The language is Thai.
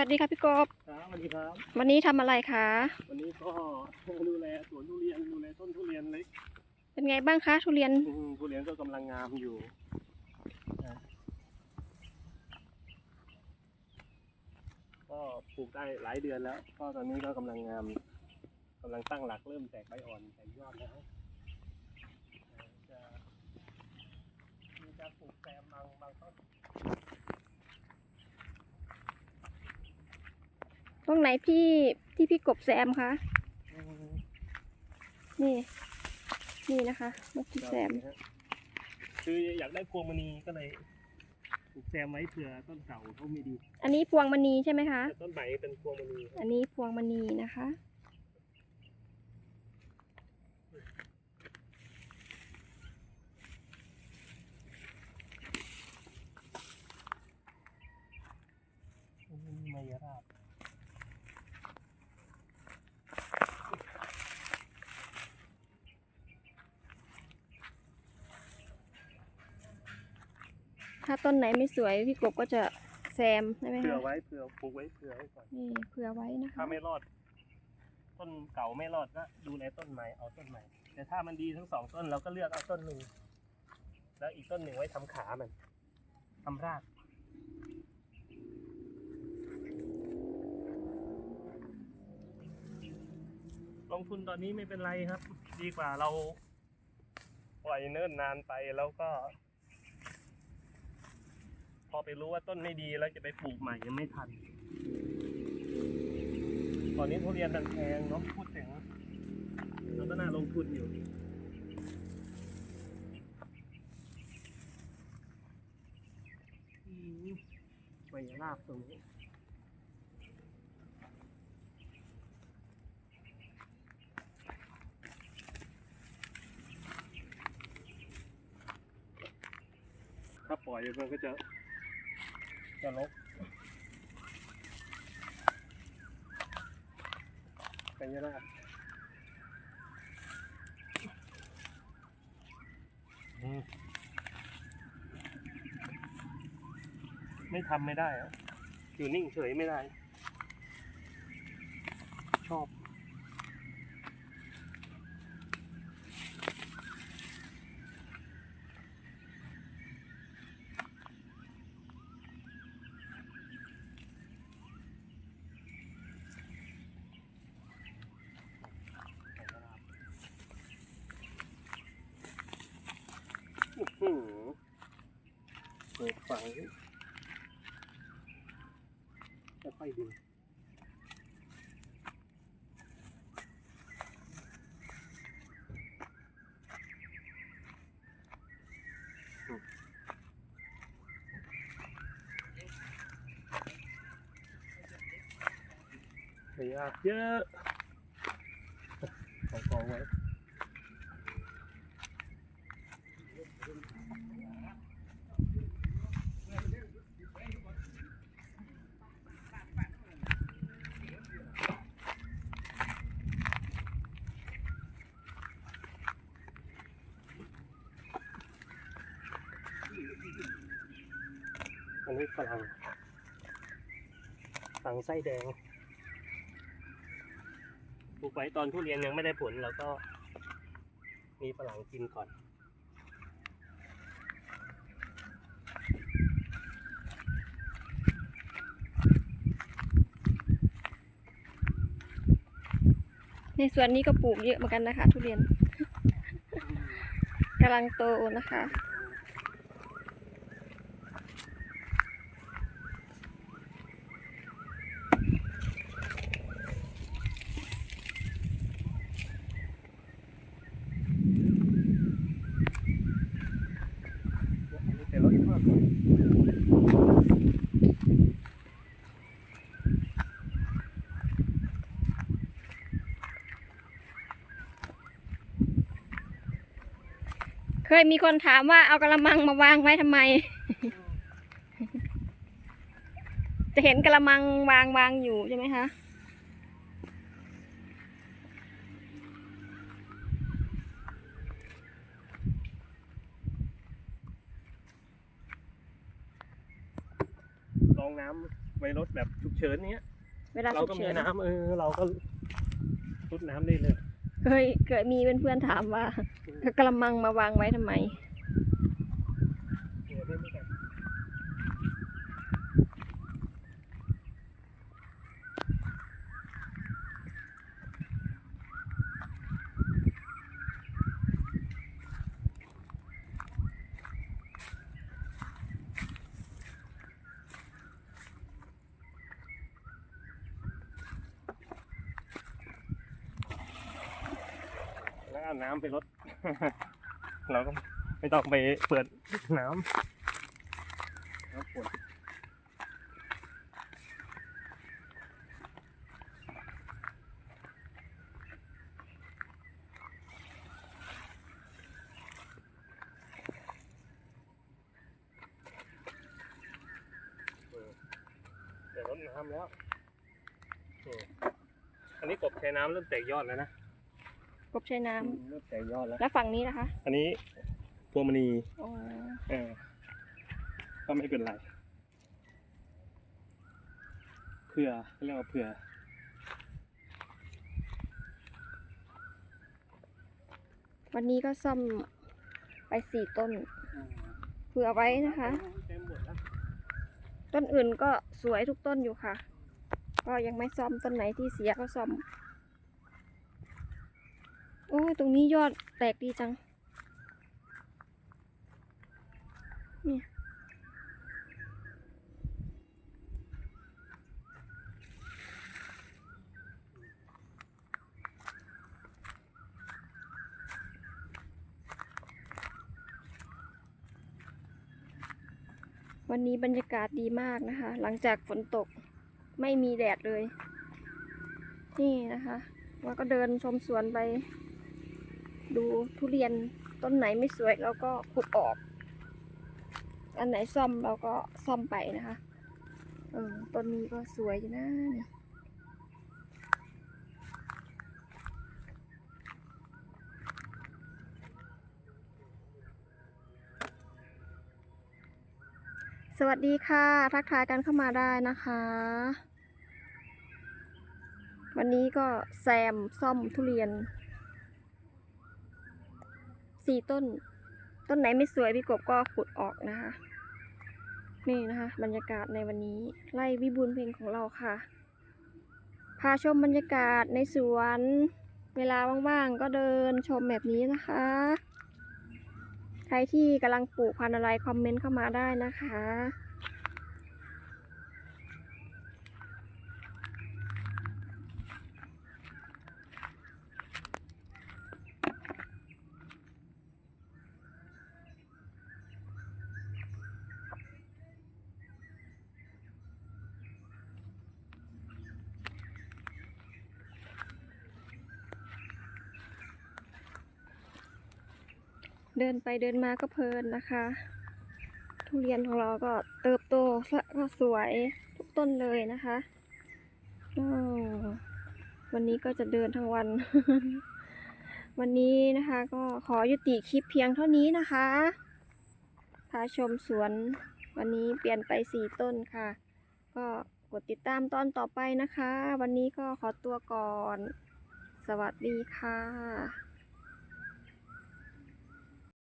วัสดีค่ะพี่กบครับสวัสดีครับ วันนี้ทำอะไรคะ วันนี้ก็ดูแลสวนทุเรียนดูแลต้นทุเรียนเล็ก เป็นไงบ้างคะทุเรียนอืมทุเรียนก็กำลังงามอยู่นะก็ปลูกได้หลายเดือนแล้วก็ตอนนี้ก็กำลังงามกำลังตั้งหลักเริ่มแตกใบอ่อนแตกยอดแล้วจะมีการปลูกแซมบางบาง ต้นตรงไหนพี่ที่พี่กบแซมคะอืมนี่ นี่นะคะเมื่อกี้แซมครับคืออยากได้พวงมณีก็เลยปลูกแซมไว้เผื่อต้นเก่าเขาไม่ดี อันนี้พวงมณีใช่ไหมคะ แต่ต้นใหม่เป็นพวงมณีครับ อันนี้พวงมณีนะคะ พวงมณีมายราบ ถ้าต้นไหนไม่สวยพี่กบก็จะแซมใช่ไหมเผื่อคะไว้เผื่อปลูกไว้เผื่อไว้ก่อน นี่เผื่อไว้นะคะ ถ้าไม่รอด ต้นเก่าไม่รอดก็ดูแลต้นใหม่เอาต้นใหม่ แต่ถ้ามันดีทั้งสองต้นเราก็เลือกเอาต้นหนึ่งแล้วอีกต้นหนึ่งไว้ทำขามันทำรากลงทุนตอนนี้ไม่เป็นไรครับ ดีกว่าเราปล่อยเนิ่นนานไปแล้วก็พ อไปรู้ว่าต้นไม่ดีแล้วจะไปปลูกใหม่ยังไม่ทัน ตอนนี้ทุเรียนมันแพงเนาะพูดถึงเราก็น่าลงทุนอยู่อืมใบลาบตรงนี้ถ้าปล่อยมันก็จะ จะลกกันยนาไม่ทำไม่ได้อะอยู่นิ่งเฉยไม่ได้ ชอบ อื้อหือ เปิดฝังค่อยๆดูอืมพยากเยอะของกองไว้ อั นี้ฝรั่งฝรั่งไส้แดงปลูกไว้ตอนทุเรียนยังไม่ได้ผลแล้วก็มีฝรั่งกินก่อนในสวนนี้ก็ปลูกเยอะเหมือนกันนะคะ ทุเรียนกำลังโตนะคะ อันนี้แต่รถมาก เคยมีคนถามว่าเอากระมังมาวางไว้ทำไม จะเห็นกระมังวางวางอยู่ใช่ไหมคะรองน้ำไว้รถแบบฉุกเฉินเนี้ย เวลาเราฉุกก็มีเฉินน้ำเออ เราก็รุดน้ำได้เลย เคยเคยมีเพื่อนๆถามว่ากระมังมาวางไว้ทำไม เดี๋ยวเล่นด้วยกันแล้ว เอาน้ำไปรดเราก็ไม่ต้องไปเปิดน้ำน้ำฝนเออเดี๋ยวรดน้ำแล้ว อันนี้กบใช้น้ำเริ่มแตกยอดแล้วนะ บใช้น้ำเริ่มแตกยอดแล้ว แล้วฝั่งนี้นะคะอันนี้พวงมณีอ๋อเออก็ไม่เป็นไรเผื่อเขาเรียกว่าเผื่อ วันนี้ก็ซ่อมไปสี่ต้นเผื่อไว้นะคะเต็มหมดแล้วต้นอื่นก็สวยทุกต้นอยู่ค่ะ ก็ยังไม่ซ่อมต้นไหนที่เสียก็ซ่อม โอ้ยตรงนี้ยอดแตกดีจัง เนี่ย วันนี้บรรยากาศดีมากนะคะ หลังจากฝนตกไม่มีแดดเลย นี่นะคะว่าก็เดินชมสวนไป ดูทุเรียนต้นไหนไม่สวยเราก็ขุดออก อันไหนซ่อมเราก็ซ่อมไปนะคะเออต้นนี้ก็สวยอยู่นะนี่สวัสดีค่ะ ทักทายกันเข้ามาได้นะคะ วันนี้ก็แซมซ่อมทุเรียน สี่ต้น ต้นไหนไม่สวยพี่กบก็ขุดออกนะคะ นี่นะคะ บรรยากาศในวันนี้ไล่วิบูลเพลงของเราค่ะ พาชมบรรยากาศในสวน เวลาว่างๆก็เดินชมแบบนี้นะคะ ใครที่กำลังปลูกพันธุ์อะไรคอมเมนต์เข้ามาได้นะคะ เดินไปเดินมาก็เพลินนะคะ ทุเรียนของเราก็เติบโตและก็สวยทุกต้นเลยนะคะววันนี้ก็จะเดินทั้งวัน วันนี้นะคะก็ขอยุติคลิปเพียงเท่านี้นะคะ พาชมสวนวันนี้เปลี่ยนไปสี่ต้นค่ะ ก็กดติดตามตอนต่อไปนะคะ วันนี้ก็ขอตัวก่อน สวัสดีค่ะ